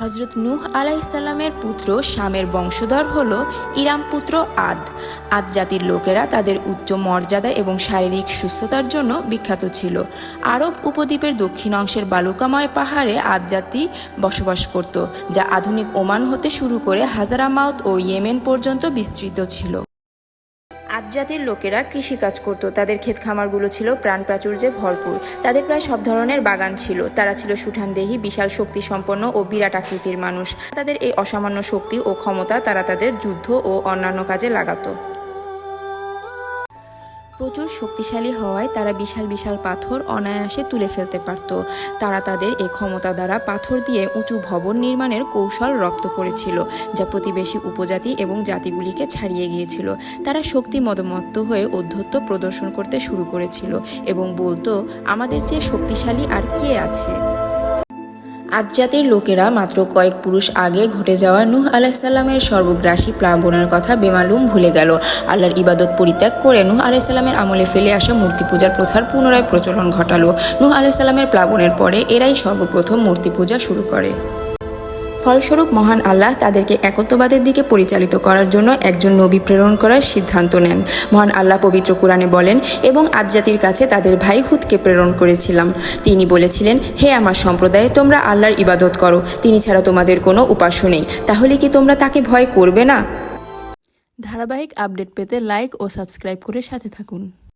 হজরত নূহ আলাইসাল্লামের পুত্র শামের বংশধর হল ইরাম পুত্র আদ। আদ জাতির লোকেরা তাদের উচ্চ মর্যাদা এবং শারীরিক সুস্থতার জন্য বিখ্যাত ছিল। আরব উপদ্বীপের দক্ষিণ অংশের বালুকাময় পাহাড়ে আদ জাতি বসবাস করত, যা আধুনিক ওমান হতে শুরু করে হাজারামাউত ও ইয়েমেন পর্যন্ত বিস্তৃত ছিল। আদ জাতির লোকেরা কৃষিকাজ করত। তাদের ক্ষেত খামারগুলো ছিল প্রাণ প্রাচুর্যে ভরপুর। তাদের প্রায় সব ধরনের বাগান ছিল। তারা ছিল সুঠানদেহী বিশাল শক্তি সম্পন্ন ও বিরাট আকৃতির মানুষ। তাদের এই অসামান্য শক্তি ও ক্ষমতা তারা তাদের যুদ্ধ ও অন্যান্য কাজে লাগাতো। প্রচুর শক্তিশালী হওয়ায় তারা বিশাল বিশাল পাথর অনায়াসে তুলে ফেলতে পারত। তারা তাদের এ ক্ষমতা দ্বারা পাথর দিয়ে উঁচু ভবন নির্মাণের কৌশল রপ্ত করেছিল, যা প্রতিবেশী উপজাতি এবং জাতিগুলিকে ছাড়িয়ে গিয়েছিল। তারা শক্তি মদমত্ত হয়ে অধ্যত্ব প্রদর্শন করতে শুরু করেছিল এবং বলতো, আমাদের চেয়ে শক্তিশালী আর কে আছে? আজ জাতির লোকেরা মাত্র কয়েক পুরুষ আগে ঘটে যাওয়া নূহ আলাইসাল্লামের সর্বগ্রাসী প্লাবনের কথা বেমালুম ভুলে গেল। আল্লাহর ইবাদত পরিত্যাগ করে নূহ আলাহিসাল্লামের আমলে ফেলে আসা মূর্তি পূজার প্রথার পুনরায় প্রচলন ঘটালো। নূহ আলাইসাল্লামের প্লাবনের পরে এরাই সর্বপ্রথম মূর্তি পূজা শুরু করে। ফলস্বরূপ মহান আল্লাহ তাদেরকে একত্ববাদের দিকে পরিচালিত করার জন্য একজন নবী প্রেরণ করার সিদ্ধান্ত নেন। মহান আল্লাহ পবিত্র কোরআনে বলেন, এবং আজ জাতির কাছে তাদের ভাই হুদকে প্রেরণ করেছিলাম। তিনি বলেছিলেন, হে আমার সম্প্রদায়, তোমরা আল্লাহর ইবাদত করো। তিনি ছাড়া তোমাদের কোনো উপাস্য নেই। তাহলে কি তোমরা তাকে ভয় করবে না? ধারাবাহিক আপডেট পেতে লাইক ও সাবস্ক্রাইব করে সাথে থাকুন।